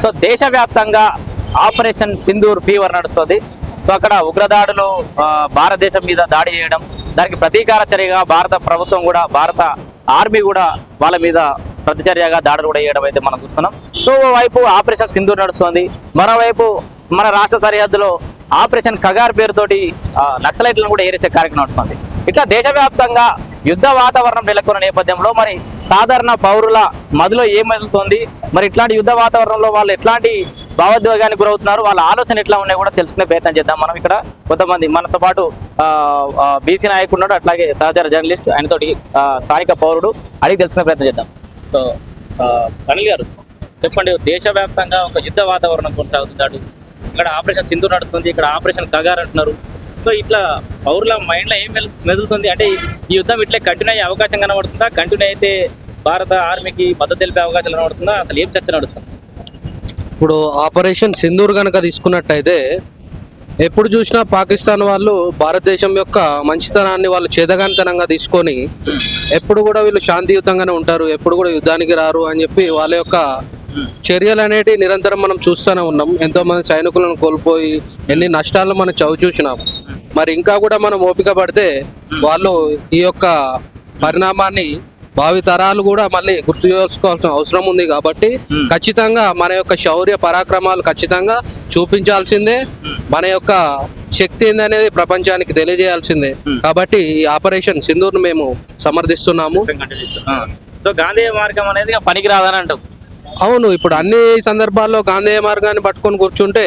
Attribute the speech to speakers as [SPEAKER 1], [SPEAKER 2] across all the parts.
[SPEAKER 1] So దేశవ్యాప్తంగా operation Sindoor fever నడుస్తుంది. So అక్కడ ఉగ్రదాడులు భారతదేశం మీద దాడి చేయడం దానికి ప్రతీకార చర్యగా భారత ప్రభుత్వం కూడా భారత ఆర్మీ కూడా వాళ్ళ మీద ప్రతిచర్యగా దాడులు కూడా చేయడం అయితే మనం చూస్తున్నాం. సో ఓవైపు ఆపరేషన్ సింధూర్ నడుస్తుంది. మరోవైపు మన రాష్ట్ర సరిహద్దులో ఆపరేషన్ కగార్ పేరుతోటి నక్సలైట్లను కూడా ఏరేసే కార్యక్రమం నడుస్తుంది. ఇట్లా దేశవ్యాప్తంగా యుద్ధ వాతావరణం నెలకొన్న నేపథ్యంలో మరి సాధారణ పౌరుల మదిలో ఏం మెదులుతోంది? మరి ఇట్లాంటి యుద్ధ వాతావరణంలో వాళ్ళు ఎట్లాంటి భావోద్వేగానికి గురవుతున్నారు? వాళ్ళ ఆలోచన ఎట్లా ఉన్నాయి కూడా తెలుసుకునే ప్రయత్నం చేద్దాం మనం ఇక్కడ. కొంతమంది మనతో పాటు బీసీ నాయకుడు అట్లాగే సహచర జర్నలిస్ట్ ఆయనతోటి స్థానిక పౌరుడు. అడిగి తెలుసుకునే ప్రయత్నం చేద్దాం. సో అనిల్ గారు చెప్పండి దేశవ్యాప్తంగా ఒక యుద్ధ వాతావరణం కొనసాగుతున్నాడు ఇక్కడ ఆపరేషన్ సింధు నడుస్తుంది ఇక్కడ ఆపరేషన్ కగార్ అంటున్నారు. సో ఇట్లా పౌరుల మైండ్లో ఏం మెదులుతుంది అంటే ఈ- యుద్ధం ఇట్లే కంటిన్యూ అయ్యే అవకాశం కనబడుతుందా? కంటిన్యూ అయితే భారత ఆర్మీకి మద్దతు తెలిపే అవకాశం కనబడుతుందా? అసలు ఏం చర్చ నడుస్తుంది?
[SPEAKER 2] ఇప్పుడు ఆపరేషన్ సింధూర్ కనుక తీసుకున్నట్టయితే ఎప్పుడు చూసినా పాకిస్తాన్ వాళ్ళు భారతదేశం యొక్క మంచితనాన్ని వాళ్ళు చేదగానితనంగా తీసుకొని ఎప్పుడు కూడా వీళ్ళు శాంతియుతంగానే ఉంటారు ఎప్పుడు కూడా యుద్ధానికి రారు అని చెప్పి వాళ్ళ యొక్క చర్యలు అనేటి నిరంతరం మనం చూస్తూనే ఉన్నాం. ఎంతో మంది సైనికులను కోల్పోయి ఎన్ని నష్టాలను మనం చవి చూసినాం. మరి ఇంకా కూడా మనం ఓపిక పడితే వాళ్ళు ఈ యొక్క పరిణామాన్ని భావి తరాలు కూడా మళ్ళీ గుర్తు చేసుకోవాల్సిన అవసరం ఉంది కాబట్టి ఖచ్చితంగా మన యొక్క శౌర్య పరాక్రమాలు ఖచ్చితంగా చూపించాల్సిందే. మన యొక్క శక్తి ఏందనేది ప్రపంచానికి తెలియజేయాల్సిందే. కాబట్టి ఈ ఆపరేషన్ సింధూర్ను మేము సమర్థిస్తున్నాము.
[SPEAKER 1] సో గాంధీ మార్గం అనేది ఇక పనికి రాదని అంటాం.
[SPEAKER 2] అవును ఇప్పుడు అన్ని సందర్భాల్లో గాంధేయ మార్గాన్ని పట్టుకొని కూర్చుంటే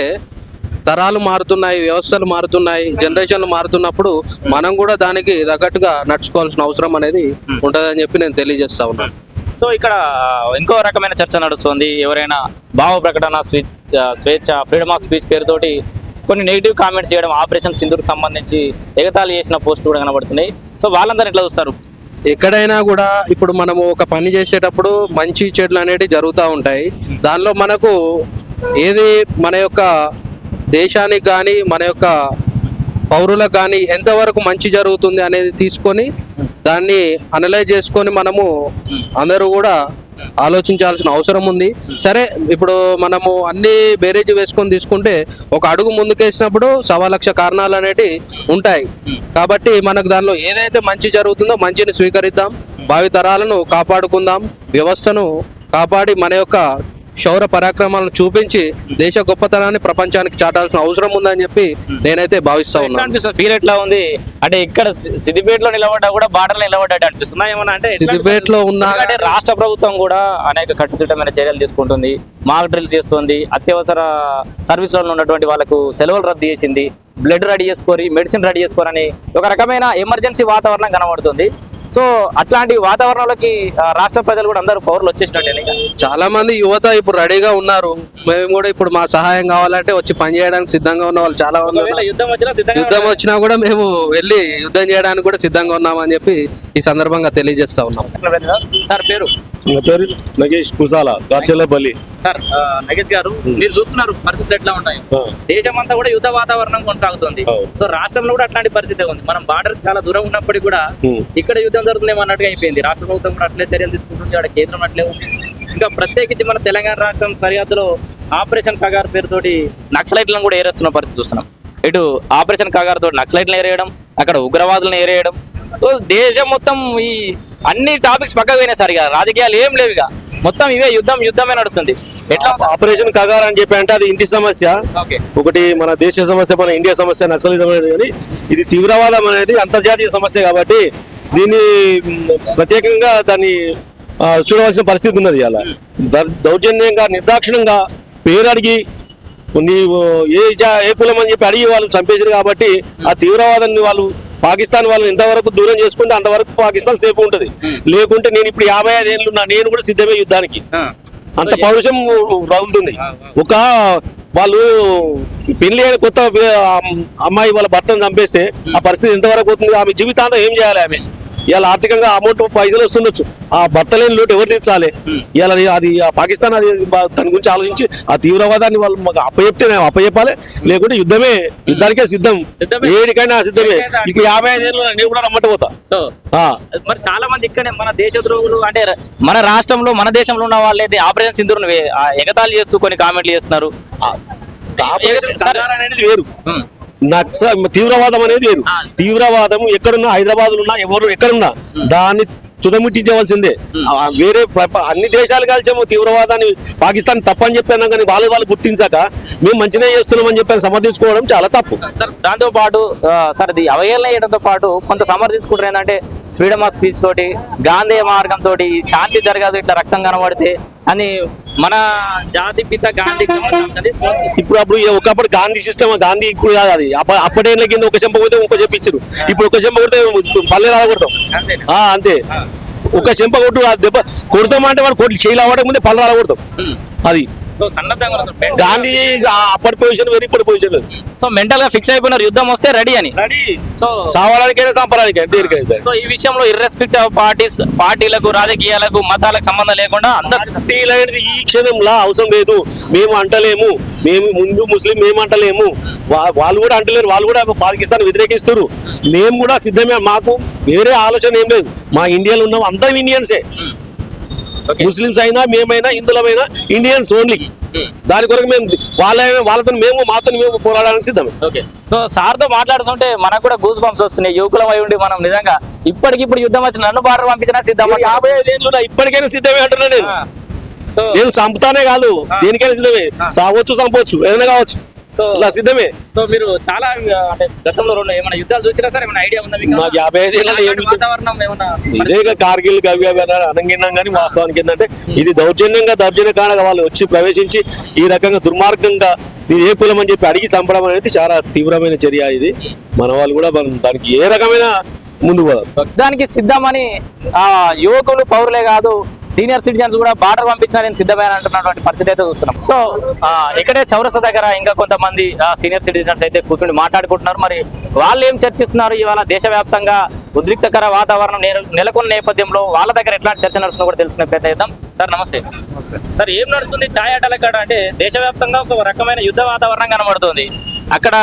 [SPEAKER 2] తరాలు మారుతున్నాయి వ్యవస్థలు మారుతున్నాయి జనరేషన్లు మారుతున్నప్పుడు మనం కూడా దానికి తగ్గట్టుగా నడుచుకోవాల్సిన అవసరం అనేది ఉంటుందని చెప్పి నేను తెలియజేస్తా ఉన్నాను
[SPEAKER 1] సో ఇక్కడ ఇంకో రకమైన చర్చ నడుస్తుంది. ఎవరైనా భావ ప్రకటన స్వేచ్ఛ స్వేచ్ఛ ఫ్రీడమ్ ఆఫ్ స్పీచ్ పేరుతోటి కొన్ని నెగిటివ్ కామెంట్స్ చేయడం ఆపరేషన్ సింధుకు సంబంధించి ఎగతాళి చేసిన పోస్ట్ కూడా కనబడుతున్నాయి. సో వాళ్ళందరూ ఎట్లా చూస్తారు?
[SPEAKER 2] ఎక్కడైనా కూడా ఇప్పుడు మనము ఒక పని చేసేటప్పుడు మంచి చెడులు అనేటివి జరుగుతూ ఉంటాయి. దానిలో మనకు ఏది మన యొక్క దేశానికి కానీ మన యొక్క పౌరులకు కానీ ఎంతవరకు మంచి జరుగుతుంది అనేది తీసుకొని దాన్ని అనలైజ్ చేసుకొని మనము అందరూ కూడా ఆలోచించాల్సిన అవసరం ఉంది. సరే ఇప్పుడు మనము అన్ని బేరేజ్ వేసుకొని తీసుకుంటే ఒక అడుగు ముందుకేసినప్పుడు సవా లక్ష కారణాలు అనేటి ఉంటాయి. కాబట్టి మనకు దానిలో ఏదైతే మంచి జరుగుతుందో మంచిని స్వీకరిద్దాం. భావితరాలను కాపాడుకుందాం. వ్యవస్థను కాపాడి మన యొక్క శౌర పరాక్రమాలను చూపించి దేశ గొప్పతనాన్ని ప్రపంచానికి చాటాల్సిన అవసరం ఉందని చెప్పి నేనైతే భావిస్తా ఉన్నాను.
[SPEAKER 1] ఫీల్ ఎట్లా ఉంది? అంటే ఇక్కడ సిద్దిపేటలో నిలబడ్డా కూడా బార్డర్లో నిలబడ్డా అనిపిస్తుందా? ఏమన్నా అంటే
[SPEAKER 2] సిద్దిపేటలో ఉన్నా
[SPEAKER 1] రాష్ట్ర ప్రభుత్వం కూడా అనేక కట్టుదిట్టమైన చర్యలు తీసుకుంటుంది. మాక్ డ్రిల్స్ చేస్తుంది. అత్యవసర సర్వీస్లో ఉన్నటువంటి వాళ్ళకు సెలవులు రద్దు చేసింది. బ్లడ్ రెడీ చేసుకొని మెడిసిన్ రెడీ చేసుకొని ఒక రకమైన ఎమర్జెన్సీ వాతావరణం కనబడుతుంది. సో అట్లాంటి వాతావరణంలోకి రాష్ట్ర ప్రజలు కూడా అందరూ పౌరులు వచ్చేసినట్టే
[SPEAKER 2] చాలా మంది యువత ఇప్పుడు రెడీగా ఉన్నారు. మేము కూడా ఇప్పుడు మా సహాయం కావాలంటే వచ్చి పని చేయడానికి సిద్ధంగా ఉన్న వాళ్ళు చాలా మంది ఉన్నారు.
[SPEAKER 1] యుద్ధం వచ్చినా సిద్ధంగా
[SPEAKER 2] యుద్ధం వచ్చినా కూడా మేము వెళ్ళి యుద్ధం చేయడానికి కూడా సిద్ధంగా ఉన్నామని చెప్పి ఈ సందర్భంగా తెలియజేస్తా ఉన్నాం.
[SPEAKER 1] సార్ పేరు?
[SPEAKER 3] నా పేరు నగేష్ పుసాల గార్చెల్లపల్లి
[SPEAKER 1] సార్ నగేష్ గారు మీరు చూస్తున్నారు పరిస్థితులు ఎట్లా
[SPEAKER 3] ఆ,
[SPEAKER 1] దేశం అంతా కూడా యుద్ధ వాతావరణం కొనసాగుతుంది. సో రాష్ట్రంలో కూడా అట్లాంటి పరిస్థితి ఉంది. మనం బార్డర్ చాలా దూరం ఉన్నప్పటికీ కూడా ఇక్కడ యుద్ధం జరుగుతుందేమో అన్నట్టుగా అయిపోయింది. రాష్ట్ర ప్రభుత్వం కూడా అట్లే చర్యలు తీసుకుంటుంది. అక్కడ కేంద్రం అట్లే ఉంది. ఇంకా ప్రత్యేకించి మన తెలంగాణ రాష్ట్రం సరిహద్దులో ఆపరేషన్ కగార్ పేరుతోటి నక్సలైట్లను కూడా ఏరేస్తున్న పరిస్థితి చూస్తున్నాం. ఇటు ఆపరేషన్ కగార్ తోటి నక్సలైట్లను ఏరేయడం అక్కడ ఉగ్రవాదులను ఏరేయడం దేశం మొత్తం ఈ అన్ని టాపిక్స్ పక్కకు పోయినాయి సార్ ఇక. రాజకీయాలు ఏం లేవు మొత్తం ఇవే యుద్ధం యుద్ధమే నడుస్తుంది. ఎట్లా?
[SPEAKER 3] ఆపరేషన్ కగార్ అని చెప్పి అంటే అది ఇంటి సమస్య.
[SPEAKER 1] ఓకే.
[SPEAKER 3] ఒకటి మన దేశ సమస్య మన ఇండియా సమస్య నక్సలిజం అనేది కానీ ఇది తీవ్రవాదం అనేది అంతర్జాతీయ సమస్య కాబట్టి దీన్ని ప్రత్యేకంగా దాన్ని చూడవలసిన పరిస్థితి ఉన్నది అలా దౌర్జన్యంగా నిర్దాక్షిణంగా పేరు అడిగి నీవు ఏ జా ఏ కులం అని చెప్పి అడిగి వాళ్ళు చంపేసారు కాబట్టి ఆ తీవ్రవాదాన్ని వాళ్ళు పాకిస్తాన్ వాళ్ళని ఎంతవరకు దూరం చేసుకుంటే అంతవరకు పాకిస్తాన్ సేఫ్ ఉంటుంది. లేకుంటే నేను ఇప్పుడు యాభై ఐదు ఏళ్ళు ఉన్నా నేను కూడా సిద్ధమే యుద్ధానికి. అంత పౌరుషం రగులుతుంది. ఒక వాళ్ళు పెళ్ళి అయిన కొత్త అమ్మాయి వాళ్ళ భర్తను చంపేస్తే ఆ పరిస్థితి ఎంతవరకు అవుతుంది ఆమె జీవితాంతం ఏం చేయాలి ఆమె? ఇవాళ ఆర్థికంగా అమౌంట్ పైసలు వస్తుండొచ్చు. ఆ భర్త లేని లోటు ఎవరు తీర్చాలి? ఇవాళ అది పాకిస్తాన్ అది దాని గురించి ఆలోచించి ఆ తీవ్రవాదాన్ని వాళ్ళు మాకు అప్పచెప్తే మేము అప్పచెప్పాలి. లేకుంటే యుద్ధమే యుద్ధానికే సిద్ధం. ఏడికైనా సిద్ధమే. ఇప్పుడు యాభై ఐదేళ్ళు నేను కూడా రమ్మంటే పోతా.
[SPEAKER 1] మరి చాలా మంది ఇక్కడే మన దేశ ద్రోహులు అంటే మన రాష్ట్రంలో మన దేశంలో ఉన్న వాళ్ళైతే ఆపరేషన్ సింధూర్ ఎగతాళి చేస్తూ కొన్ని కామెంట్లు చేస్తున్నారు.
[SPEAKER 3] అనేది వేరు. నక్స తీవ్రవాదం అనేది వేరు
[SPEAKER 1] ఆ.
[SPEAKER 3] తీవ్రవాదం ఎక్కడున్నా హైదరాబాద్ ఉన్నా ఎవరు ఎక్కడున్నా దాన్ని తుదముట్టించవలసిందే. వేరే అన్ని దేశాలు కలిసేమో తీవ్రవాదాన్ని పాకిస్తాన్ తప్పని చెప్పాను కానీ వాళ్ళు వాళ్ళు గుర్తించాక మేము మంచిగా చేస్తున్నామని చెప్పని సమర్థించుకోవడం చాలా తప్పు.
[SPEAKER 1] సార్ దాంతో పాటు సార్ ఇది అవహేళన చేయడంతో పాటు కొంత సమర్థించుకుంటారు ఏంటంటే ఫ్రీడమ్ ఆఫ్ స్పీచ్ తోటి గాంధీ మార్గం తోటి శాంతి జరగదు ఇట్లా రక్తం కనబడితే అని మన జాతి పిత గాంధీకి తీసుకొచ్చి
[SPEAKER 3] ఇప్పుడు అప్పుడు ఒకప్పుడు గాంధీ సిస్టమ్ గాంధీ ఇప్పుడు కాదు అది. అప్ప- అప్పటేళ్ళ కింద ఒక చెంప పోతే ఇంకో చెప్పి ఇచ్చారు ఇప్పుడు ఒక చెంప కొడితే పల్లె రాలగొడతాం అంతే. ఒక చెంప కొట్టు దెబ్బ కొడతాం అంటే వాడు కొట్టి చేయి అవ్వడం ముందే పళ్ళు రాలగొడతాం. అది.
[SPEAKER 1] సో సన్నద్ధంగా ఉన్నారు.
[SPEAKER 3] గాంధీ అప్పటి పొజిషన్ వేరు ఇప్పటి పొజిషన్
[SPEAKER 1] సో మెంటల్గా ఫిక్స్ అయిపోయినారు యుద్ధం వస్తే రెడీ అని.
[SPEAKER 3] రెడీ
[SPEAKER 1] సో
[SPEAKER 3] సావడానికైనా చంపడానికైనా దేనికైనా సరే.
[SPEAKER 1] సో ఈ విషయంలో ఇర్రెస్పెక్ట్ ఆఫ్ పార్టీస్ పార్టీలకు రాజకీయాలకు మతాలకు సంబంధం లేకుండా అందరు
[SPEAKER 3] పార్టీలు అనేది ఈ క్షణంలో అవసరం లేదు. మేము అంటలేము. మేము ముందు ముస్లిం మేము అంటలేము. వాళ్ళు కూడా అంటలేరు. వాళ్ళు కూడా పాకిస్తాన్ వ్యతిరేకిస్తారు మేము కూడా సిద్ధమే. మాకు వేరే ఆలోచన ఏం లేదు. మా ఇండియాలో ఉన్నాం అందరం ఇండియన్సే
[SPEAKER 1] ఓకే
[SPEAKER 3] ముస్లిమ్స్ అయినా మేమైనా హిందువులమైనా ఇండియన్స్ ఓన్లీ దాని కొరకు మేము వాళ్ళ వాళ్ళతో మేము మాతో మేము పోరాడడానికి సిద్ధమే.
[SPEAKER 1] ఓకే సో సార్తో మాట్లాడుతుంటే మనకు కూడా గూస్ బంప్స్ వస్తున్నాయి. యువకులం అయి ఉండి మనం నిజంగా ఇప్పటికిప్పుడు యుద్ధం వచ్చి నన్ను బార్డర్ పంపించినా సిద్ధం
[SPEAKER 3] యాభై నా ఇప్పటికైనా సిద్ధమే అంటున్నా నేను.
[SPEAKER 1] సో
[SPEAKER 3] నేను చంపుతానే కాదు. దేనికైనా సిద్ధమే. సావచ్చు చంపవచ్చు. ఏదైనా కావచ్చు.
[SPEAKER 1] సో
[SPEAKER 3] ఇలా సిద్ధమే.
[SPEAKER 1] సో మీరు చాలా అంటే గతంలో రెండు ఏమైనా యుద్ధాలు చూసినా సార్ ఏమైనా ఐడియా ఉందా మీకు?
[SPEAKER 3] నాకు యాభై యుద్ధం-
[SPEAKER 1] వాతావరణం ఏమన్నా
[SPEAKER 3] ఇదే ఇక కార్గిల్ గవి అవి అని అనంగినాం కానీ వాస్తవానికి ఏంటంటే ఇది దౌర్జన్యంగా దౌర్జన్య కారణంగా వాళ్ళు వచ్చి ప్రవేశించి ఈ రకంగా దుర్మార్గంగా ఇది ఏ కులం అని చెప్పి అడిగి చంపడం అనేది చాలా తీవ్రమైన చర్య ఇది. మన వాళ్ళు కూడా మనం దానికి ఏ రకమైన ముందు పోదాం.
[SPEAKER 1] యుద్ధానికి సిద్ధమని ఆ యువకులు పౌరులే కాదు సీనియర్ సిటిజన్స్ కూడా బార్డర్ పంపించినా నేను సిద్ధమైన అంటున్నటువంటి పరిస్థితి అయితే చూస్తున్నాం. సో ఇక్కడే చౌరస్తా దగ్గర ఇంకా కొంతమంది సీనియర్ సిటిజన్స్ అయితే కూర్చుని మాట్లాడుకుంటున్నారు. మరి వాళ్ళు ఏం చర్చిస్తున్నారు? ఇవాళ దేశవ్యాప్తంగా ఉద్రిక్తకర వాతావరణం నెల- నెలకొన్న నేపథ్యంలో వాళ్ళ దగ్గర ఎట్లాంటి చర్చ నడుస్తుందో కూడా తెలుసుకునే ప్రయత్నం చేద్దాం. సార్ నమస్తే. సార్ ఏం నడుస్తుంది? ఛాయ్ ఆటల కాడ అంటే దేశవ్యాప్తంగా ఒక రకమైన యుద్ధ వాతావరణం కనబడుతుంది. అక్కడ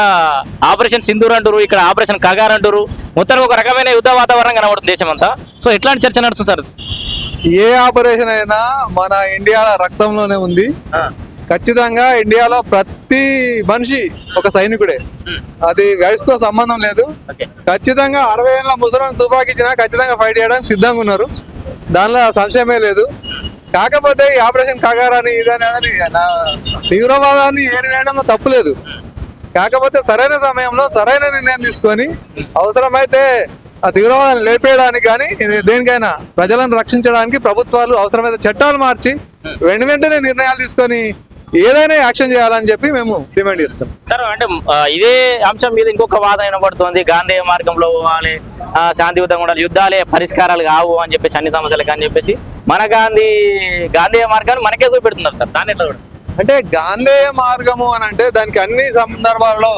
[SPEAKER 1] ఆపరేషన్ సింధూర్ అంటారు ఇక్కడ ఆపరేషన్ కగార్ అంటారు మొత్తం ఒక రకమైన యుద్ధ వాతావరణం కనబడుతుంది దేశం అంతా సో ఎట్లాంటి చర్చ నడుస్తుంది సార్?
[SPEAKER 4] ఏ ఆపరేషన్ అయినా మన ఇండియా రక్తంలోనే ఉంది. ఖచ్చితంగా ఇండియాలో ప్రతి మనిషి ఒక సైనికుడే. అది వయసుతో సంబంధం లేదు. ఖచ్చితంగా అరవై ఏళ్ళ ముసలిని తుపాకీ ఇచ్చినా ఖచ్చితంగా ఫైట్ చేయడానికి సిద్ధంగా ఉన్నారు. దానిలో సంశయమే లేదు. కాకపోతే ఈ ఆపరేషన్ కగారని ఇదని తీవ్రవాదాన్ని ఏరివేయడంలో తప్పు లేదు. కాకపోతే సరైన సమయంలో సరైన నిర్ణయం తీసుకొని అవసరమైతే ఆ తీవ్రవాదాన్ని లేపేయడానికి కానీ దేనికైనా ప్రజలను రక్షించడానికి ప్రభుత్వాలు అవసరమైతే చట్టాలు మార్చి వెంట వెంటనే నిర్ణయాలు తీసుకొని ఏదైనా యాక్షన్ చేయాలని చెప్పి మేము డిమాండ్ చేస్తాం
[SPEAKER 1] సార్ అంటే ఇదే అంశం మీద ఇంకొక వాదన వినబడుతోంది. గాంధీ మార్గంలో పోవాలి శాంతియుతంగా ఉండాలి యుద్ధాలే పరిష్కారాలు కావు అని చెప్పేసి అన్ని సమస్యలకు అని చెప్పేసి మన గాంధీ గాంధీ మార్గాన్ని మనకే చూపెడుతున్నారు సార్. దాని ఎట్లా కూడా
[SPEAKER 4] అంటే గాంధేయ మార్గము అని అంటే దానికి అన్ని సందర్భాలలో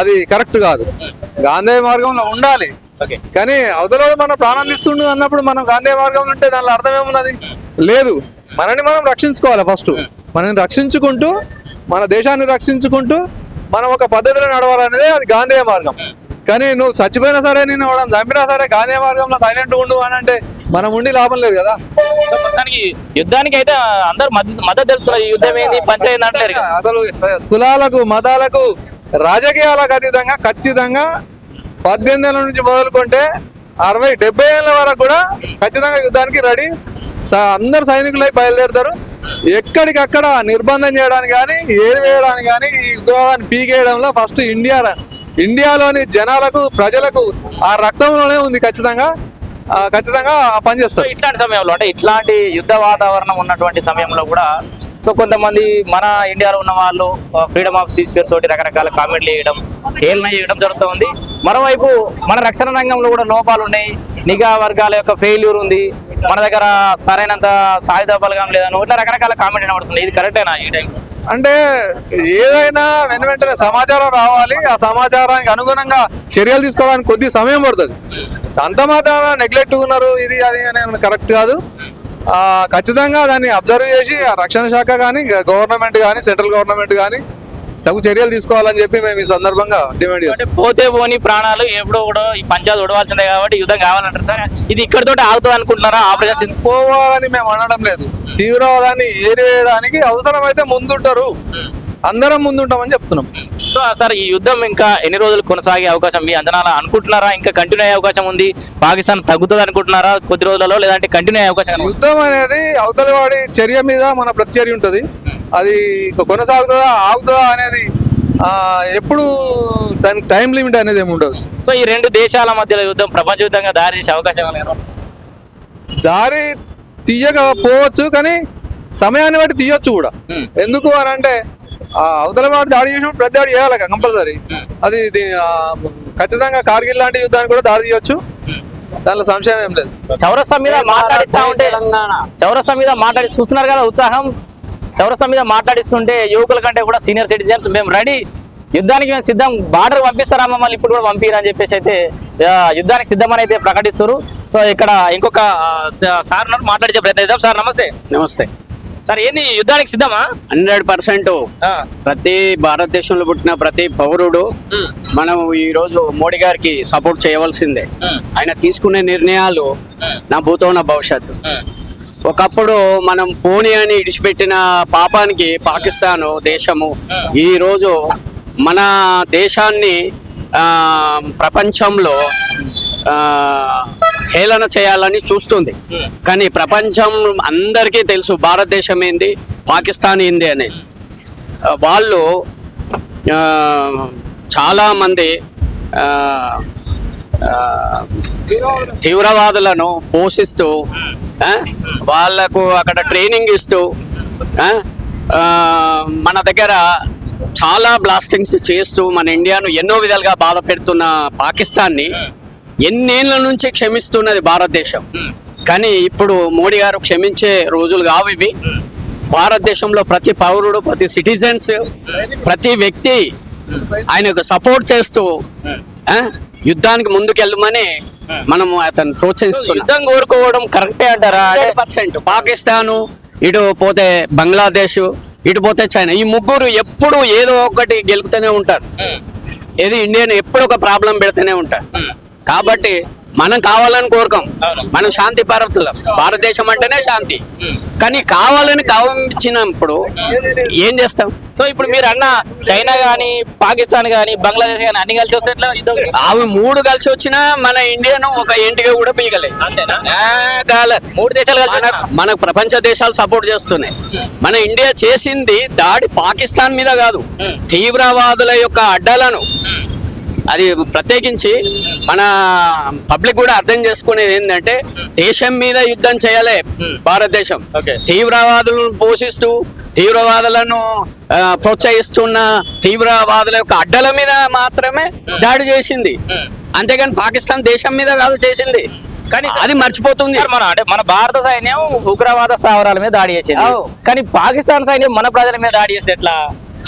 [SPEAKER 4] అది కరెక్ట్ కాదు. గాంధేయ మార్గంలో ఉండాలి. కానీ అవతలలో మన ప్రాణం తీస్తుండు అన్నప్పుడు మనం గాంధేయ మార్గంలో ఉంటే దానిలో అర్థం ఏమున్నది? లేదు. మనని మనం రక్షించుకోవాలి ఫస్ట్ మనని రక్షించుకుంటూ మన దేశాన్ని రక్షించుకుంటూ మనం ఒక పద్ధతిలో నడవాలనేదే అది గాంధేయ మార్గం. కానీ నువ్వు చచ్చిపోయినా సరే నేను వాడని చంపినా సరే గాంధేయ మార్గంలో సైలెంట్ ఉండు అని అంటే మనం ఉండి లాభం లేదు కదా?
[SPEAKER 1] మొత్తానికి యుద్ధానికి అయితే అందరు మద్దతు యుద్ధం ఏంది? పంచాయతీ.
[SPEAKER 4] అసలు కులాలకు మతాలకు రాజకీయాలకు అతీతంగా ఖచ్చితంగా పద్దెనిమిది ఏళ్ళ నుంచి మొదలుకుంటే అరవై డెబ్బై ఏళ్ళ వరకు కూడా ఖచ్చితంగా యుద్ధానికి రెడీ. స- అందరు సైనికులై బయలుదేరుతారు. ఎక్కడికక్కడ నిర్బంధం చేయడానికి కానీ ఏది వేయడానికి కానీ ఈ ఉగ్రవాదాన్ని పీకేయడంలో ఫస్ట్ ఇండియా ఇండియాలోని జనాలకు ప్రజలకు ఆ రక్తంలోనే ఉంది ఖచ్చితంగా. ఖచ్చితంగా పనిచేస్తారు
[SPEAKER 1] ఇట్లాంటి సమయంలో అంటే ఇట్లాంటి యుద్ధ వాతావరణం ఉన్నటువంటి సమయంలో కూడా సో కొంతమంది మన ఇండియాలో ఉన్న వాళ్ళు ఫ్రీడమ్ ఆఫ్ స్పీచ్ పేరు తోటి రకరకాల కామెంట్లు చేయడం హేళన చేయడం జరుగుతుంది. మరోవైపు మన రక్షణ రంగంలో కూడా లోపాలు ఉన్నాయి. నిఘా వర్గాల యొక్క ఫెయిల్యూర్ ఉంది. మన దగ్గర సరైనంత సాయుధ బలగం లేదని ఇట్లా రకరకాల కామెంట్ వినబడుతుంది ఇది కరెక్టేనా ఈ టైం
[SPEAKER 4] అంటే ఏదైనా వెను వెంటనే సమాచారం రావాలి. ఆ సమాచారానికి అనుగుణంగా చర్యలు తీసుకోవడానికి కొద్ది సమయం పడుతుంది. అంత మాత్రం నెగ్లెక్ట్ ఉన్నారు. ఇది అది అనేది కరెక్ట్ కాదు. ఖచ్చితంగా దాన్ని అబ్జర్వ్ చేసి ఆ రక్షణ శాఖ కానీ గవర్నమెంట్ కానీ సెంట్రల్ గవర్నమెంట్ కానీ తగు చర్యలు తీసుకోవాలని చెప్పి మేము ఈ సందర్భంగా డిమాండ్ చేస్తాం
[SPEAKER 1] పోతే పోని ప్రాణాలు ఎప్పుడో కూడా ఈ పంచాయతీ ఉడవాల్సిందే కాబట్టి యుద్ధం కావాలంటారు సార్. ఇది ఇక్కడితోటి ఆగుతుంది అనుకుంటున్నారా ఆపరేషన్?
[SPEAKER 4] పోవాలని మేము అనడం లేదు. తీవ్రవాదాన్ని ఏరివేయడానికి అవసరమైతే ముందుంటారు. అందరం ముందుంటామని చెప్తున్నాం.
[SPEAKER 1] సో సార్ ఈ యుద్ధం ఇంకా ఎన్ని రోజులు కొనసాగే అవకాశం మీ అంచనాల అనుకుంటున్నారా ఇంకా కంటిన్యూ అయ్యే అవకాశం ఉంది పాకిస్తాన్ తగ్గుతుంది అనుకుంటున్నారా కొద్ది రోజులలో లేదంటే కంటిన్యూ అయ్యే అవకాశం?
[SPEAKER 4] యుద్ధం అనేది అవతలి వాడి చర్య మీద మన ప్రతిచర్య ఉంటుంది అది కొనసాగుతుందా ఆగుతుందా అనేది ఎప్పుడు దానికి టైం లిమిట్ అనేది ఏమి ఉండదు
[SPEAKER 1] సో ఈ రెండు దేశాల మధ్యలో యుద్ధం ప్రపంచ యుద్ధంగా దారి తీసే అవకాశం కనబడుతుందా?
[SPEAKER 4] దారి తీయకపోవచ్చు కానీ సమయాన్ని బట్టి తీయొచ్చు కూడా
[SPEAKER 1] Hmm.
[SPEAKER 4] ఎందుకు అని అంటే అవతల వాడు దాడి చేసినప్పుడు ప్రతి దాడి చేయాలి కంపల్సరీ. అది ఖచ్చితంగా కార్గిల్ లాంటి యుద్ధానికి కూడా దాడి తీయొచ్చు. దానిలో సంశయం ఏం లేదు.
[SPEAKER 1] చౌరస్తా మీద మాట్లాడిస్తా ఉంటే చౌరస్తా మీద మాట్లాడి చూస్తున్నారు కదా ఉత్సాహం? చౌరస్తా మీద మాట్లాడిస్తుంటే యువకుల కంటే కూడా సీనియర్ సిటిజన్స్ మేము రెడీ. యుద్ధానికి మేము సిద్ధం బార్డర్ పంపిస్తారా మమ్మల్ని ఇప్పుడు కూడా పంపిరా అని చెప్పేసి అయితే యుద్ధానికి సిద్ధమని అయితే ప్రకటిస్తారు సో ఇక్కడ ఇంకొక సార్ ఉన్నారు, మాట్లాడించే ప్రయత్నం చేద్దాం. సార్ నమస్తే.
[SPEAKER 5] నమస్తే.
[SPEAKER 1] సార్ ఏంది యుద్ధానికి సిద్ధమా?
[SPEAKER 5] Hundred percent. ప్రతి భారతదేశంలో పుట్టిన ప్రతి పౌరుడు మనం ఈ రోజు మోడీ గారికి సపోర్ట్ చేయవలసిందే. ఆయన తీసుకునే నిర్ణయాలు నా భూతో నా భవిష్యత్తు. ఒకప్పుడు మనం పోనీ అని ఇడిచిపెట్టిన పాపానికి పాకిస్తాన్ దేశము ఈ రోజు మన దేశాన్ని ప్రపంచంలో ఆ, హేళన చేయాలని చూస్తుంది. కానీ ప్రపంచం అందరికీ తెలుసు భారతదేశం ఏంది పాకిస్తాన్ ఏంది అనేది వాళ్ళు చాలామంది తీవ్రవాదులను పోషిస్తూ వాళ్ళకు వాళ్ళకు అక్కడ ట్రైనింగ్ ఇస్తూ మన దగ్గర చాలా బ్లాస్టింగ్స్ చేస్తూ మన ఇండియాను ఎన్నో విధాలుగా బాధ పెడుతున్న పాకిస్తాన్ని ఎన్నేళ్ళ నుంచి క్షమిస్తున్నది భారతదేశం. కానీ ఇప్పుడు మోడీ గారు క్షమించే రోజులు కావు ఇవి. భారతదేశంలో ప్రతి పౌరుడు ప్రతి సిటిజన్స్ ప్రతి వ్యక్తి ఆయనకు సపోర్ట్ చేస్తూ యుద్ధానికి ముందుకెళ్ళమని మనము అతను ప్రోత్సహిస్తున్నాం.
[SPEAKER 1] యుద్ధం కోరుకోవడం కరెక్టే అంటారా?
[SPEAKER 5] పర్సెంట్. పాకిస్తాను ఇటు పోతే బంగ్లాదేశ్ ఇటు పోతే చైనా. ఈ ముగ్గురు ఎప్పుడు ఏదో ఒకటి గెలుకుతూనే ఉంటారు. ఏది ఇండియన్ ఎప్పుడు ఒక ప్రాబ్లం పెడుతూనే ఉంటారు. కాబట్టి మనం కావాలని కోరుకోం. మనం శాంతి భారతులం భారతదేశం అంటేనే శాంతి. కానీ కావాలని కావించినప్పుడు ఏం చేస్తాం?
[SPEAKER 1] సో ఇప్పుడు మీరు అన్న చైనా గానీ పాకిస్తాన్ గానీ బంగ్లాదేశ్ గానీ అన్ని కలిసి వస్తే
[SPEAKER 5] అవి మూడు కలిసి వచ్చినా మన ఇండియన్ ఒక ఇంటిగా కూడా పీగలేదు.
[SPEAKER 1] మూడు దేశాలు కలిసి
[SPEAKER 5] మన మనకు ప్రపంచ దేశాలు సపోర్ట్ చేస్తున్నాయి. మన ఇండియా చేసింది దాడి పాకిస్తాన్ మీద కాదు. తీవ్రవాదుల యొక్క అడ్డాలను అది ప్రత్యేకించి మన పబ్లిక్ కూడా అర్థం చేసుకునేది ఏంటంటే దేశం మీద యుద్ధం చేయాలి భారతదేశం.
[SPEAKER 1] Okay.
[SPEAKER 5] తీవ్రవాదులను పోషిస్తూ తీవ్రవాదులను ప్రోత్సహిస్తున్న తీవ్రవాదుల యొక్క అడ్డల మీద మాత్రమే దాడి చేసింది. అంతేగాని పాకిస్తాన్ దేశం మీద కాదు చేసింది.
[SPEAKER 1] కానీ
[SPEAKER 5] అది మర్చిపోతుంది.
[SPEAKER 1] మన అంటే మన భారత సైన్యం ఉగ్రవాద స్థావరాల మీద దాడి చేసింది. కానీ పాకిస్తాన్ సైన్యం మన ప్రజల మీద దాడి చేస్తే ఎట్లా?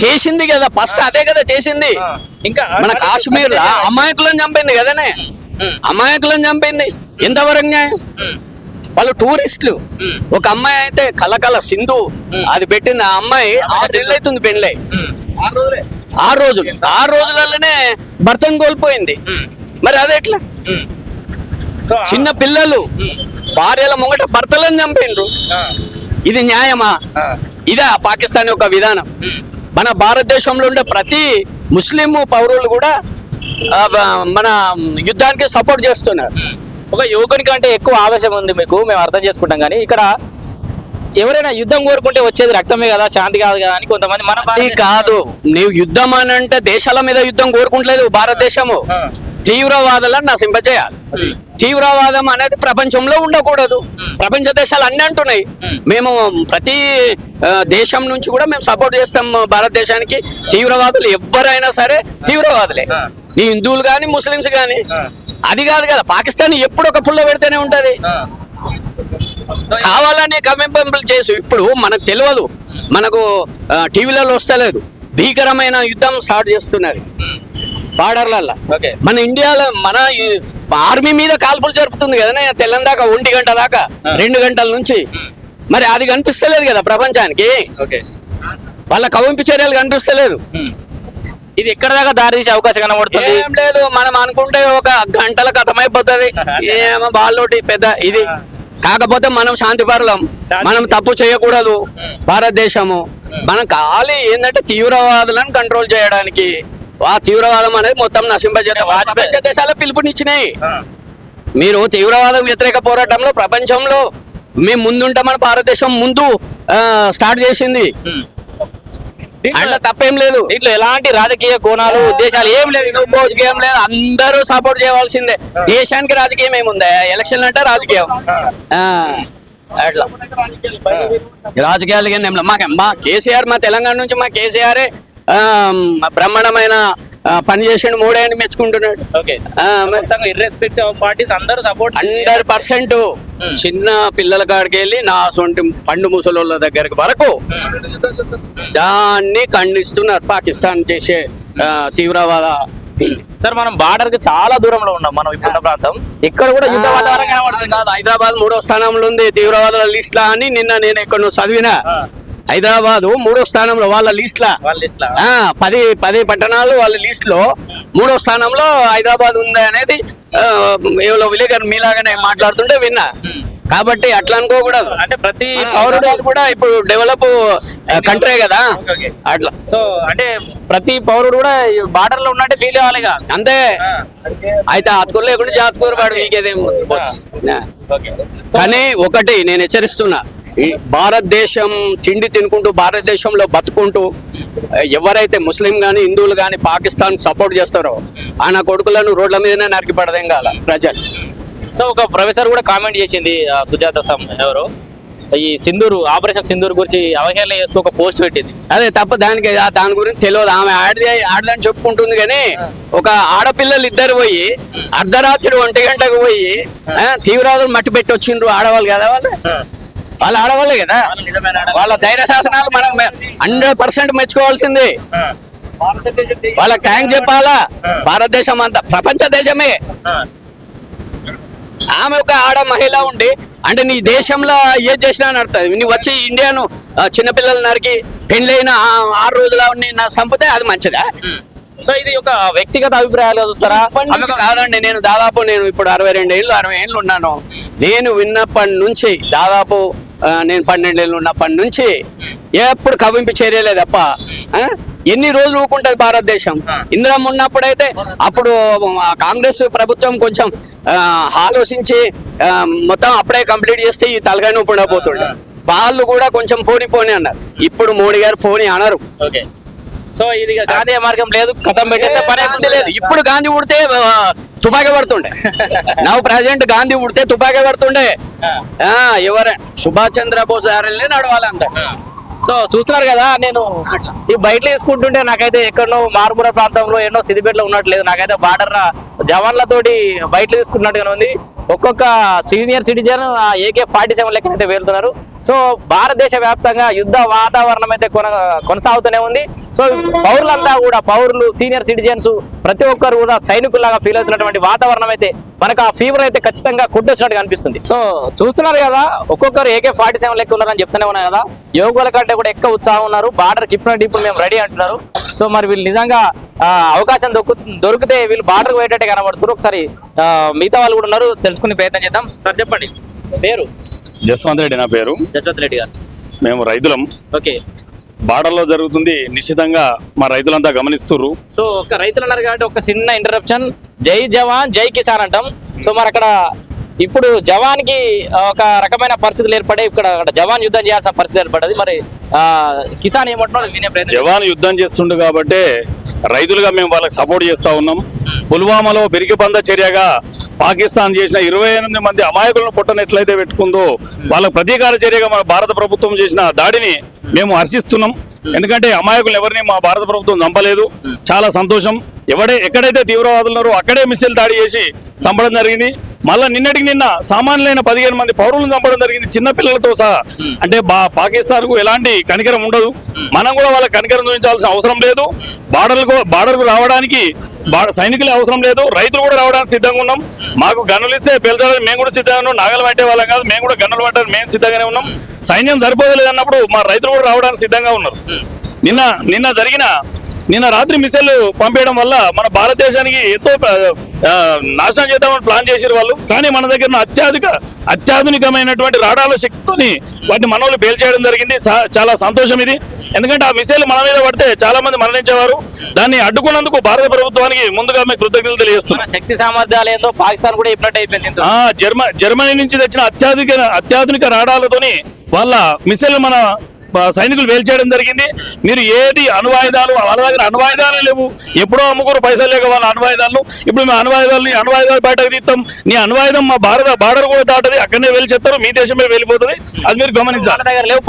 [SPEAKER 5] చేసింది కదా ఫస్ట్ అదే కదా చేసింది.
[SPEAKER 1] ఇంకా
[SPEAKER 5] మన కాశ్మీర్లో అమాయకులను చంపింది కదనే? అమాయకులను చంపింది. ఎంతవరకు న్యాయం? వాళ్ళు టూరిస్టులు. ఒక అమ్మాయి అయితే కలకల సింధు. అది పెట్టిన ఆ అమ్మాయి ఆరు నెలలు అవుతుంది పెళ్ళై. ఆరు రోజులు. ఆరు రోజులలోనే భర్తను కోల్పోయింది. మరి అది ఎట్లా? చిన్న పిల్లలు భార్యల ముంగట భర్తలను చంపిండ్రు. ఇది న్యాయమా? ఇదా పాకిస్తాన్ యొక్క విధానం. మన భారతదేశంలో ఉండే ప్రతి ముస్లిం పౌరులు కూడా మన యుద్ధానికి సపోర్ట్ చేస్తున్నారు.
[SPEAKER 1] ఒక యువకుని కంటే ఎక్కువ ఆవేశం ఉంది మీకు మేము అర్థం చేసుకుంటాం కానీ ఇక్కడ ఎవరైనా యుద్ధం కోరుకుంటే వచ్చేది రక్తమే కదా శాంతి కాదు కదా అని కొంతమంది మన
[SPEAKER 5] కాదు. నీవు యుద్ధం అని అంటే దేశాల మీద యుద్ధం కోరుకుంటలేదు భారతదేశము. తీవ్రవాదులను నశింపచేయాలి తీవ్రవాదం అనేది ప్రపంచంలో ఉండకూడదు. ప్రపంచ దేశాలు అన్ని అంటున్నాయి. మేము ప్రతి దేశం నుంచి కూడా మేము సపోర్ట్ చేస్తాం భారతదేశానికి. తీవ్రవాదులు ఎవరైనా సరే తీవ్రవాదులే. నీ హిందువులు కానీ ముస్లిమ్స్ కానీ. అది కాదు కదా. పాకిస్తాన్ ఎప్పుడు ఒక పుల్ల పెడితేనే ఉంటది. కావాలని కమింపంపులు చేసు. ఇప్పుడు మనకు తెలియదు. మనకు టీవీలలో వస్తలేదు. భీకరమైన యుద్ధం స్టార్ట్ చేస్తున్నారు. బార్డర్లల్లో. మన ఇండియాలో మన ఆర్మీ మీద కాల్పులు జరుపుతుంది కదా తెల్లం దాకా ఒంటి గంట దాకా రెండు గంటల నుంచి. మరి అది కనిపిస్తలేదు కదా ప్రపంచానికి. వాళ్ళ కవింపు చర్యలు కనిపిస్తలేదు.
[SPEAKER 1] ఇది ఎక్కడ దాకా దారి తీసే అవకాశం కనబడుతుంది?
[SPEAKER 5] ఏం లేదు మనం అనుకుంటే ఒక గంటల కథమైపోతుంది. ఏమో వాళ్ళోటి పెద్ద ఇది. కాకపోతే మనం శాంతి పరులం. మనం తప్పు చేయకూడదు. భారతదేశము. మనం ఖాళీ ఏంటంటే తీవ్రవాదులను కంట్రోల్ చేయడానికి. ఆ తీవ్రవాదం అనేది మొత్తం నశింపజేద్దాం ప్రపంచ దేశాలు పిలుపునిచ్చినాయి. మీరు తీవ్రవాదం వ్యతిరేక పోరాటంలో ప్రపంచంలో మేము ముందుంటామని భారతదేశం ముందు స్టార్ట్ చేసింది. అట్లా తప్పేం లేదు.
[SPEAKER 1] దీంట్లో ఎలాంటి రాజకీయ కోణాలు ఉద్దేశాలు ఏం లేవు.
[SPEAKER 5] నువ్వు రాజకీయం లేదు. అందరూ సపోర్ట్ చేయవలసిందే. దేశానికి రాజకీయం ఏముంది? ఎలక్షన్ అంటే రాజకీయం. ఆ, అట్లా. రాజకీయాలు కానీ ఏం లేవు. మాకు మా కేసీఆర్ మా తెలంగాణ నుంచి మా కేసీఆర్ బ్రహ్మాండమైన పని చేసిండు మూడేళ్ళు మెచ్చుకుంటున్నాడు.
[SPEAKER 1] ఓకే.
[SPEAKER 5] ఆ, మరి
[SPEAKER 1] మొత్తంగా ఇర్రెస్పెక్టివ్ ఆఫ్ పార్టీస్ అందరూ సపోర్ట్
[SPEAKER 5] హండ్రెడ్ పర్సెంట్ చిన్న పిల్లల కాడికి వెళ్ళి నా సొంటి పండు ముసలోళ్ళ దగ్గరికి వరకు దాన్ని ఖండిస్తున్నారు పాకిస్తాన్ చేసే తీవ్రవాద.
[SPEAKER 1] సార్ మనం బార్డర్కి చాలా దూరంలో ఉన్నాం మనం ఇప్పుడున్న ప్రాంతం. ఇక్కడ కూడా యుద్ధ వాతావరణం
[SPEAKER 5] కాదు హైదరాబాద్ మూడో స్థానంలో ఉంది తీవ్రవాదుల లిస్ట్ లా అని నిన్న నేను ఎక్కడో చదివిన. హైదరాబాద్ మూడో స్థానంలో వాళ్ళ లిస్ట్ ఆ, పది పది పట్టణాలు వాళ్ళ లిస్ట్లో మూడో స్థానంలో హైదరాబాద్ ఉంది అనేది ఎవరో విలేకరు మీలాగానే మాట్లాడుతుంటే విన్నా. కాబట్టి అట్లా అనుకోకూడదు.
[SPEAKER 1] అంటే ప్రతి
[SPEAKER 5] పౌరుడు కూడా ఇప్పుడు డెవలప్ కంట్రీ కదా. అట్లా.
[SPEAKER 1] సో అంటే ప్రతి పౌరుడు కూడా బార్డర్లో ఉన్నట్టే ఫీల్ అవ్వాలిగా
[SPEAKER 5] అంతే. అయితే ఆతుకూరు లేకుండా జాతుకూరు వాడు మీకేదేం
[SPEAKER 1] ఓకే
[SPEAKER 5] కానీ ఒకటి నేను హెచ్చరిస్తున్నా. ఈ భారతదేశం తిండి తినుకుంటూ భారతదేశంలో బతుకుంటూ ఎవరైతే ముస్లిం గాని హిందువులు గాని పాకిస్తాన్ సపోర్ట్ చేస్తారో ఆయన కొడుకులను రోడ్ల మీదనే నరికి పడదేం కాల ప్రజలు.
[SPEAKER 1] సో ఒక ప్రొఫెసర్ కూడా కామెంట్ చేసింది సుజాత సమ్ ఎవరు. ఈ సింధూరు ఆపరేషన్ సింధూర్ గురించి అవహేళన చేస్తూ ఒక పోస్ట్ పెట్టింది.
[SPEAKER 5] అదే తప్ప దానికి ఆ దాని గురించి తెలియదు. ఆమె ఆడది ఆడదని చెప్పుకుంటుంది కానీ ఒక ఆడపిల్లలు ఇద్దరు పోయి అర్ధరాత్రి ఒంటి గంటకు పోయి తీవ్రవాదులు మట్టి పెట్టి వచ్చిండ్రు ఆడవాళ్ళు కదా వాళ్ళు? వాళ్ళు ఆడవాళ్ళే కదా? వాళ్ళ ధైర్య శాసనాలు మనం హండ్రెడ్ పర్సెంట్ మెచ్చుకోవాల్సిందే. వాళ్ళకి థ్యాంక్ చెప్పాలా? భారతదేశం అంతా ప్రపంచ దేశమే. ఆమె ఒక ఆడ మహిళ ఉండి అంటే నీ దేశంలో ఏది చేసినా అని అర్థం. నువ్వు వచ్చి ఇండియాను చిన్నపిల్లలు నరికి పెళ్ళైన ఆరు రోజుల నా సంపదే అది మంచిదా?
[SPEAKER 1] సో ఇది ఒక వ్యక్తిగత అభిప్రాయాలు చూస్తారా?
[SPEAKER 5] కాదండి నేను దాదాపు నేను ఇప్పుడు అరవై రెండు ఏళ్ళు అరవై ఏళ్ళు ఉన్నాను. నేను విన్నప్పటి నుంచి దాదాపు నేను పన్నెండు ఏళ్ళు ఉన్నప్పటి నుంచి ఎప్పుడు కవింపు చర్యలే తప్ప? ఎన్ని రోజులు ఊకుంటది భారతదేశం? ఇందిరమ్మ ఉన్నప్పుడైతే అప్పుడు కాంగ్రెస్ ప్రభుత్వం కొంచెం ఆలోచించి మొత్తం అప్పుడే కంప్లీట్ చేస్తే ఈ తలకాయ నొప్పి ఉండబోతుండే వాళ్ళు కూడా కొంచెం పోని పోని అన్నారు. ఇప్పుడు మోడీ గారు పోని అనరు.
[SPEAKER 1] ఓకే. సో ఇది గాంధీ మార్గం లేదు కథం పెట్టేస్తే పని
[SPEAKER 5] లేదు. ఇప్పుడు గాంధీ ఉడితే తుపాకీ పడుతుండే. నవ్వు ప్రజెంట్ గాంధీ ఉడితే తుపాకీ పడుతుండే. ఆ, ఎవరే? సుభాష్ చంద్రబోస్ దారిలో నడవాలి అంత
[SPEAKER 1] సో చూస్తున్నారు కదా నేను ఈ బయట తీసుకుంటుంటే నాకైతే ఎక్కడో మారుమూల ప్రాంతంలో ఎన్నో సిద్దిపేటలో ఉన్నట్లేదు నాకైతే బార్డర్ జవాన్లతోటి బయట తీసుకుంటున్నట్టుగా ఉంది. ఒక్కొక్క senior citizen AK forty seven లెక్కన అయితే వెళ్తున్నారు సో భారతదేశ వ్యాప్తంగా యుద్ధ వాతావరణం అయితే కొన కొనసాగుతూనే ఉంది. సో పౌరులంతా కూడా పౌరులు సీనియర్ సిటిజన్స్ ప్రతి ఒక్కరు కూడా సైనికుల్లాగా ఫీల్ అవుతున్నటువంటి వాతావరణం అయితే మనకు ఆ ఫీవర్ అయితే ఖచ్చితంగా కొట్టొచ్చినట్టు కనిపిస్తుంది సో చూస్తున్నారు కదా ఒక్కొక్కరు ఏకే ఫార్టీ సెవెన్ లెక్క ఉన్నారని చెప్తూనే ఉన్నాయి కదా. యోగుల కంటే కూడా ఎక్కువ ఉత్సాహం ఉన్నారు. బార్డర్ ఇప్పుడంటే ఇప్పుడు మేము రెడీ అంటున్నారు. సో మరి వీళ్ళు నిజంగా అవకాశం దొక్కు దొరికితే వీళ్ళు బార్డర్ పోయేటట్టే కనబడుతున్నారు. ఒకసారి మిగతా వాళ్ళు కూడా ఉన్నారు. తెలుసుకునే ప్రయత్నం చేద్దాం. సార్ చెప్పండి. పేరు?
[SPEAKER 6] జస్వంత్ రెడ్డి నా పేరు.
[SPEAKER 1] జస్వంత్ రెడ్డి గారు.
[SPEAKER 6] మేము రైతులం.
[SPEAKER 1] ఓకే
[SPEAKER 6] బార్డర్లో జరుగుతుంది. నిశ్చితంగా మా రైతులంతా గమనిస్తుర్రు.
[SPEAKER 1] సో ఒక రైతులు అన్నారు కాబట్టి ఒక చిన్న ఇంటరప్షన్ జై జవాన్ జై కిసాన్ అంటాం. సో మరి అక్కడ ఇప్పుడు జవాన్కి ఒక రకమైన పరిస్థితులు ఏర్పడాయి ఇక్కడ అక్కడ జవాన్ యుద్ధం చేయాల్సిన పరిస్థితి ఏర్పడ్డది. మరి ఆ, కిసాన్ ఏమంటున్నాడు? వినే ప్రయత్నం
[SPEAKER 6] జవాన్ యుద్ధం చేస్తుండు కాబట్టి రైతులుగా మేము వాళ్ళకి సపోర్ట్ చేస్తా ఉన్నాం. పుల్వామాలో బెరికిబంద చర్యగా పాకిస్తాన్ చేసిన ఇరవై ఎనిమిది మంది అమాయకులను పుట్టను ఎట్లయితే పెట్టుకుందో వాళ్ళ ప్రతీకార చర్యగా మన భారత ప్రభుత్వం చేసిన దాడిని మేము హర్షిస్తున్నాం. ఎందుకంటే అమాయకులు ఎవరిని మా భారత ప్రభుత్వం చంపలేదు చాలా సంతోషం. ఎవడే ఎక్కడైతే తీవ్రవాదులు ఉన్నారో అక్కడే మిస్సైల్ దాడి చేసి చంపడం జరిగింది. మళ్ళా నిన్నటికి నిన్న సామాన్యులైన పదిహేను మంది పౌరులను చంపడం జరిగింది. చిన్న పిల్లలతో సహా. అంటే బా పాకిస్తాన్కు ఎలాంటి కనికరం ఉండదు. మనం కూడా వాళ్ళ కనికరం చూపించాల్సిన అవసరం లేదు. బార్డర్కు బార్డర్కు రావడానికి సైనికులే అవసరం లేదు. రైతులు కూడా రావడానికి సిద్ధంగా ఉన్నాం. మాకు గన్నులు ఇస్తే పేల్చడానికి మేము కూడా సిద్ధంగా ఉన్నాం. నాగలు పట్టే వాళ్ళం కాదు. మేము కూడా గన్నులు పట్టడానికి మేము సిద్ధంగానే ఉన్నాం. సైన్యం సరిపోలేదు అన్నప్పుడు మా రైతులు కూడా రావడానికి సిద్ధంగా ఉన్నారు. నిన్న నిన్న జరిగిన నిన్న రాత్రి మిసైల్ పంపేయడం వల్ల మన భారతదేశానికి ఎంతో నాశనం చేద్దామని ప్లాన్ చేసారు వాళ్ళు. కానీ మన దగ్గర ఉన్న అత్యాధునిక అత్యాధునికమైనటువంటి రాడాల శక్తితోని వాటిని మనోళ్ళు పేల్చేయడం జరిగింది. చాలా సంతోషం ఇది. ఎందుకంటే ఆ మిసైల్ మన మీద పడితే చాలా మంది మరణించేవారు. దాన్ని అడ్డుకున్నందుకు భారత ప్రభుత్వానికి ముందుగా మేము కృతజ్ఞతలు తెలియజేస్తున్నాం.
[SPEAKER 1] శక్తి సామర్థ్యాలు ఏందో పాకిస్తాన్ కూడా చెప్పినట్టు అయిపోయింది
[SPEAKER 6] జర్మనీ నుంచి తెచ్చిన అత్యాధునిక అత్యాధునిక రాడాలతోని వాళ్ళ మిసైల్ మన సైనికులు వేల్చేయడం జరిగింది. మీరు ఏది అణువాయుధాలు వాళ్ళ దగ్గర అణువాయుధాలే లేవు. ఎప్పుడో అమ్ముకోరు పైసలు లేక వాళ్ళ అణువాయుధాలను ఇప్పుడు మేము అణువాయుధాలు అణువాయుధాలు బయటకు తీస్తాం. నీ అణువాయుధం మా భారత బార్డర్ కూడా దాటది. అక్కడనే వెళ్ళి మీ దేశమే వెళ్ళిపోతుంది అది మీరు గమనించాలి.
[SPEAKER 1] దగ్గర లేవు.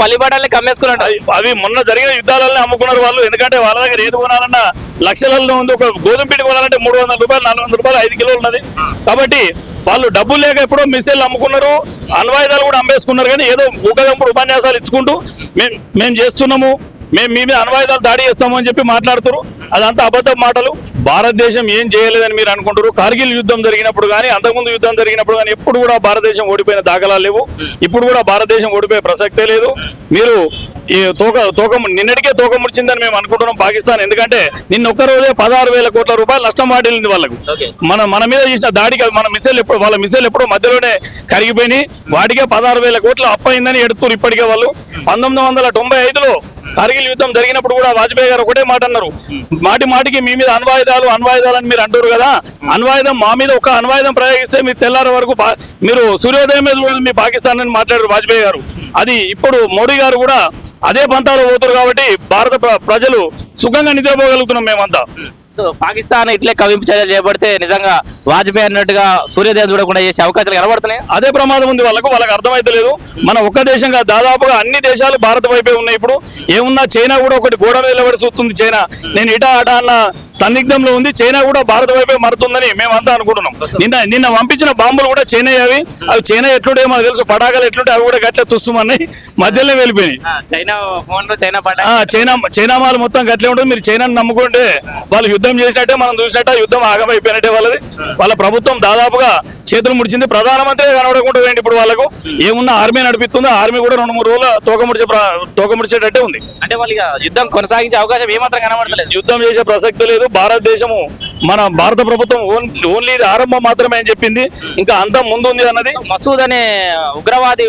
[SPEAKER 1] కమ్మేసుకున్నాడు
[SPEAKER 6] అవి- మొన్న జరిగిన యుద్ధాలలో అమ్ముకున్నారు వాళ్ళు. ఎందుకంటే వాళ్ళ దగ్గర ఏది కొనాలన్నా లక్షలలో ఉంది. ఒక గోధుమ పిండి కొనాలంటే మూడు వందల రూపాయలు నాలుగు వందల రూపాయలు ఐదు కిలోలు ఉన్నది. కాబట్టి వాళ్ళు డబ్బులు లేక ఎప్పుడో మిసైల్ అమ్ముకున్నారు అణ్వాయుధాలు కూడా అమ్మేసుకున్నారు కానీ ఏదో ఊకదంపుడు ఉపన్యాసాలు ఇచ్చుకుంటూ మేము మేము చేస్తున్నాము మేము మీ మీద అణ్వాయుధాలు దాడి చేస్తాము అని చెప్పి మాట్లాడుతారు. అదంతా అబద్ధ మాటలు. భారతదేశం ఏం చేయలేదని మీరు అనుకుంటారు కార్గిల్ యుద్ధం జరిగినప్పుడు కానీ అంతకుముందు యుద్ధం జరిగినప్పుడు కానీ ఎప్పుడు కూడా భారతదేశం ఓడిపోయిన దాఖలాలు లేవు. ఇప్పుడు కూడా భారతదేశం ఓడిపోయే ప్రసక్తే లేదు. మీరు ఈ తోక తోక నిన్నటికే తోక ముడిచిందని మేము అనుకుంటున్నాం పాకిస్తాన్. ఎందుకంటే నిన్న ఒక్క రోజే పదహారు వేల కోట్ల రూపాయలు నష్టం వాటిల్లింది వాళ్ళకు. మన మన మీద చేసిన దాడికి మన మిసైల్ ఎప్పుడు వాళ్ళ మిసైల్ ఎప్పుడో మధ్యలోనే కరిగిపోయినాయి. వాటికే పదహారు వేల కోట్లు అప్పయిందని ఎడుతున్నారు ఇప్పటికే వాళ్ళు. పంతొమ్మిది వందల తొంభై ఐదులో కార్గిల్ యుద్ధం జరిగినప్పుడు కూడా వాజ్పేయి గారు ఒకటే మాట అన్నారు. మాటి మాటికి మీ మీద అణ్వాయుధాలు అణ్వాయుధాలు అని మీరు అంటారు కదా. అణ్వాయుధం మా మీద ఒక అణ్వాయుధం ప్రయోగిస్తే మీరు తెల్లార వరకు మీరు సూర్యోదయం మీద మీ పాకిస్తాన్ అని మాట్లాడారు వాజ్పేయి గారు. అది ఇప్పుడు మోడీ గారు కూడా అదే పంతాలో పోతారు కాబట్టి భారత ప్ర- ప్రజలు సుఖంగా నిద్రపోగలుగుతున్నాం మేమంతా.
[SPEAKER 1] సో పాకిస్తాన్ ఇట్లే కవింపు చర్యలు చేపడితే నిజంగా వాజ్పేయి అన్నట్టుగా సూర్యోదయం చూడకుండా చేసే అవకాశాలు కనబడుతున్నాయి?
[SPEAKER 6] అదే ప్రమాదం ఉంది వాళ్ళకు వాళ్ళకి అర్థమైతలేదు మన ఒక్క దేశంగా దాదాపుగా అన్ని దేశాలు భారత వైపే ఉన్నాయి ఇప్పుడు. ఏమున్నా చైనా కూడా ఒకటి గోడ నిలబడి చూస్తుంది చైనా. నేను ఇటా అటా అన్న సందిగ్ధంలో ఉంది. చైనా కూడా భారత వైపే మరుతుందని మేమంతా అనుకుంటున్నాం. నిన్న నిన్న పంపించిన బాంబులు కూడా చైనా అవి. అవి చైనా ఎట్లుంటే మనకు తెలుసు. పటాకాలు ఎట్లుంటే అవి కూడా గట్ల తుస్తుమన్నాయి మధ్యలో వెళ్ళిపోయినాయి.
[SPEAKER 1] చైనా ఫోన్లో చైనా
[SPEAKER 6] చైనా చైనా మాల్ మొత్తం గట్లే ఉంటుంది. మీరు చైనాని నమ్ముకుంటే వాళ్ళు యుద్ధం చేసినట్టే మనం చూసినట్టే యుద్ధం ఆగమైపోయినట్టే వాళ్ళది. వాళ్ళ ప్రభుత్వం దాదాపుగా చేతులు ముడిచింది. ప్రధానమంత్రి కనబడకుండా పోయింది ఇప్పుడు వాళ్ళకు. ఏమున్నా ఆర్మీ నడిపిస్తుంది. ఆర్మీ కూడా రెండు మూడు రోజులు తోక ముడిచే ప్ర- తోక ముడిచేటట్టే ఉంది.
[SPEAKER 1] అంటే వాళ్ళు యుద్ధం కొనసాగించే అవకాశం ఏమాత్రం కనబడతలేదు.
[SPEAKER 6] యుద్ధం చేసే ప్రసక్తి లేదు. భారతదేశము మన భారత ప్రభుత్వం ఓన్లీ ఇది ఆరంభం మాత్రమే అని చెప్పింది. ఇంకా అంతం ముందు ఉంది అన్నది.
[SPEAKER 1] మసూద్ అనే ఉగ్రవాది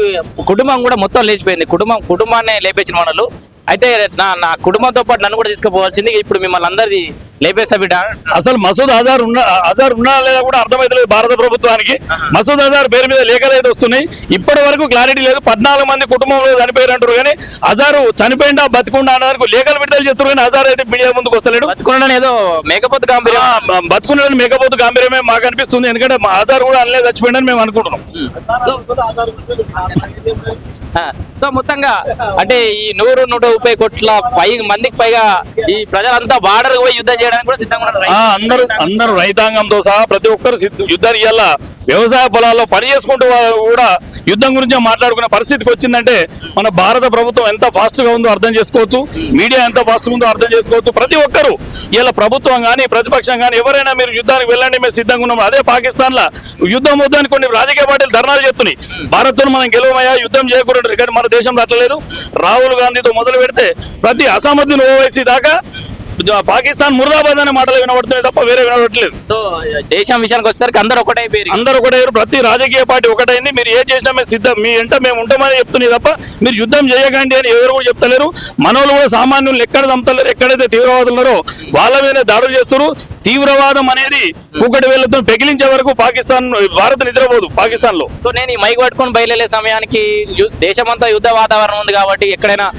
[SPEAKER 1] కుటుంబం కూడా మొత్తం లేచిపోయింది. కుటుంబం కుటుంబాన్ని లేపేసిన వాళ్ళు అయితే నా నా కుటుంబంతో పాటు నన్ను కూడా తీసుకుపోవాల్సింది ఇప్పుడు మిమ్మల్ని అందరిది లేపేస్తా బిడ్డ.
[SPEAKER 6] అసలు మసూద్ అజార్ ఉన్న అజార్ ఉన్నా లేదా కూడా అర్థమైతలేదు భారత ప్రభుత్వానికి. మసూద్ అజార్ పేరు మీద లేఖలు అయితే వస్తున్నాయి. ఇప్పటి వరకు క్లారిటీ లేదు. పద్నాలుగు మంది కుటుంబంలో చనిపోయారు అంటారు కానీ అజారు చనిపోయిందా బతికుండా అన్నదానికి లేఖలు విడుదల చేస్తారు కానీ అజార్ అయితే మీడియా ముందుకు వస్తలేడు.
[SPEAKER 1] బతుకున్నాడని ఏదో మేకపోతు గాంభీర్యం.
[SPEAKER 6] బతుకున్నదని మేకపోతు గాంభీర్యమే మాకు అనిపిస్తుంది. ఎందుకంటే మా ఆధార్ కూడా అనలేదు చచ్చిపోయిందని మేము అనుకుంటున్నాం.
[SPEAKER 1] సో మొత్తంగా అంటే ఈ నూరు నూట ముప్పై కోట్ల పై మందికి పైగా ఈ ప్రజలంతా బార్డర్ పోయి యుద్ధం చేయడానికి కూడా సిద్ధంగా ఉన్నారు.
[SPEAKER 6] అందరూ అందరూ రైతాంగంతో సహా ప్రతి ఒక్కరు యుద్ధానికి వెళ్ళా వ్యవసాయ పొలాల్లో పని చేసుకుంటూ కూడా యుద్ధం గురించి మాట్లాడుకునే పరిస్థితికి వచ్చిందంటే మన భారత ప్రభుత్వం ఎంత ఫాస్ట్గా ఉందో అర్థం చేసుకోవచ్చు. మీడియా ఎంత ఫాస్ట్ ఉందో అర్థం చేసుకోవచ్చు. ప్రతి ఒక్కరు ఇలా ప్రభుత్వం కానీ ప్రతిపక్షం కానీ ఎవరైనా మీరు యుద్ధానికి వెళ్ళండి మేము సిద్ధంగా ఉన్నాం. అదే పాకిస్తాన్ లా యుద్ధం వద్దని కొన్ని రాజకీయ పార్టీలు ధర్నాలు చేస్తున్నాయి. భారత్ మనం గెలవమయ్యా యుద్ధం చేయకూడదు. కానీ మన దేశంలో అట్లా రాహుల్ గాంధీతో మొదలు పెడితే ప్రతి అసమర్థులు ఓవైసీ దాకా పాకిస్తాన్ ముర్దాబాద్ అనే మాటలు వినబడుతున్నాయి తప్ప వేరే వినబడట్లేదు.
[SPEAKER 1] సో దేశం విషయానికి వచ్చేసరికి అందరూ ఒకటే పేరు
[SPEAKER 6] అందరూ ఒకటే ప్రతి రాజకీయ పార్టీ ఒకటైంది. మీరు ఏం చేసినా మేము సిద్ధం మీ ఎంట మేము ఉంటామని చెప్తున్నాయి తప్ప మీరు యుద్ధం చేయకండి అని ఎవరు కూడా చెప్తలేరు. మనోళ్ళు కూడా సామాన్యులు ఎక్కడ చంపుతలేరు ఎక్కడైతే తీవ్రవాదులు ఉన్నారో వాళ్ళ మీదనే దాడులు చేస్తారు తీవ్రవాదం అనేది కూకటి వేళ్ళతో పెగిలించే వరకు పాకిస్తాన్ భారత్ నిద్రపోదు పాకిస్తాన్లో
[SPEAKER 1] సో నేను ఈ మైక్ పట్టుకొని బయలుదేరే సమయానికి దేశమంతా యుద్ధ వాతావరణం ఉంది కాబట్టి ఎక్కడైనా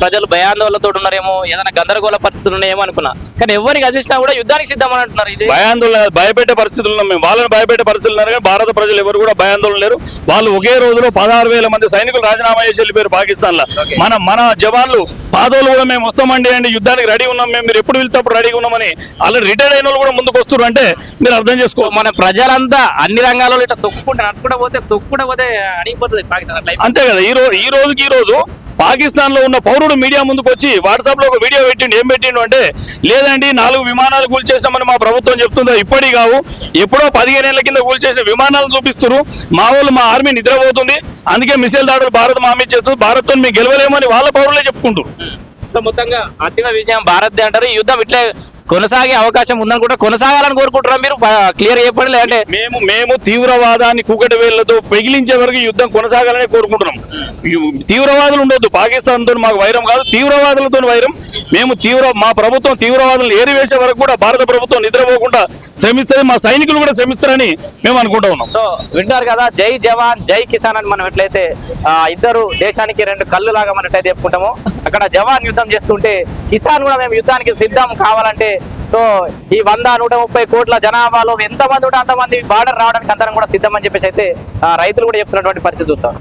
[SPEAKER 1] ప్రజలు భయాందోళనతో ఉన్నారేమో ఏదైనా గందరగోళ పరిస్థితులు ఉన్నాయేమో అనుకున్నా. కానీ ఎవరికి అందించినా కూడా యుద్ధానికి సిద్ధమని అంటున్నారు ఇది.
[SPEAKER 6] భయాందోళన భయపెట్టే పరిస్థితులు ఉన్నాం మేము వాళ్ళని భయపెట్టే పరిస్థితులు ఉన్నారు కానీ భారత ప్రజలు ఎవరు కూడా భయాందోళన లేరు. వాళ్ళు ఒకే రోజులో పదహారు వేల మంది సైనికులు రాజీనామా చేసి వెళ్ళిపోయారు పాకిస్తాన్లో మన మన జవాన్లు పాదోలు కూడా మేము వస్తామండి అండి యుద్ధానికి రెడీ ఉన్నాం. మేము మీరు ఎప్పుడు వెళ్తే అప్పుడు రెడీగా ఉన్నామని వాళ్ళు రిటైర్డ్ అయిన వాళ్ళు కూడా ముందుకు వస్తారు అంటే మీరు అర్థం చేసుకో.
[SPEAKER 1] మన ప్రజలంతా అన్ని రంగాల్లో ఇట్లా తొక్కుకుంటే నడుచుకుంటూ పోతే తొక్కుకుంటూ పోతే అడిగిపోతుంది పాకిస్తాన్.
[SPEAKER 6] అంతే కదా ఈ రోజు ఈ రోజుకి ఈ రోజు పాకిస్తాన్లో ఉన్న పౌరుడు మీడియా ముందుకు వచ్చి వాట్సాప్లో ఒక వీడియో పెట్టిండు. ఏం పెట్టిండు అంటే లేదండి నాలుగు విమానాలు కూల్చేసామని మా ప్రభుత్వం చెప్తుందో? ఇప్పటి కావు. ఎప్పుడో పదిహేను ఏళ్ళ కింద కూల్చేసిన విమానాలు చూపిస్తున్నారు. మా వాళ్ళు మా ఆర్మీ నిద్రపోతుంది. అందుకే మిసైల్ దాడులు భారత్ మామీ చేస్తుంది. భారత్ మేము గెలవలేమని వాళ్ళ పౌరులే చెప్పుకుంటారు
[SPEAKER 1] సో మొత్తంగా అంతిమ విజయం భారత్ అంటారు. ఈ యుద్ధం ఇట్లే కొనసాగే అవకాశం ఉందని కూడా కొనసాగాలని కోరుకుంటారా మీరు క్లియర్ చెప్పండి లేదంటే
[SPEAKER 6] మేము మేము తీవ్రవాదాన్ని కూకటి వేళ్ళతో పెగిలించే వరకు యుద్ధం కొనసాగాలని కోరుకుంటున్నాం. తీవ్రవాదులు ఉండొద్దు. పాకిస్తాన్తో మాకు వైరం కాదు. తీవ్రవాదులతో వైరం. మేము తీవ్ర మా ప్రభుత్వం తీవ్రవాదులను ఏరివేసే వరకు కూడా భారత ప్రభుత్వం నిద్రపోకుండా శ్రమిస్తుంది. మా సైనికులు కూడా శ్రమిస్తారని మేము అనుకుంటా ఉన్నాం.
[SPEAKER 1] సో వింటారు కదా జై జవాన్ జై కిసాన్ అని మనం ఎట్లయితే ఆ, ఇద్దరు దేశానికి రెండు కళ్ళు లాగా మనం ఎట్లయితే చెప్పుకుంటామో అక్కడ జవాన్ యుద్ధం చేస్తుంటే కిసాన్ కూడా మేము యుద్ధానికి సిద్ధం కావాలంటే సో ఈ వంద నూట ముప్పై కోట్ల జనాభాలో ఎంతమంది ఉంటే అంతమంది బార్డర్ రావడానికి అందరం కూడా సిద్ధం అని చెప్పేసి అయితే ఆ, రైతులు కూడా చెప్తున్నటువంటి పరిస్థితి చూస్తాం.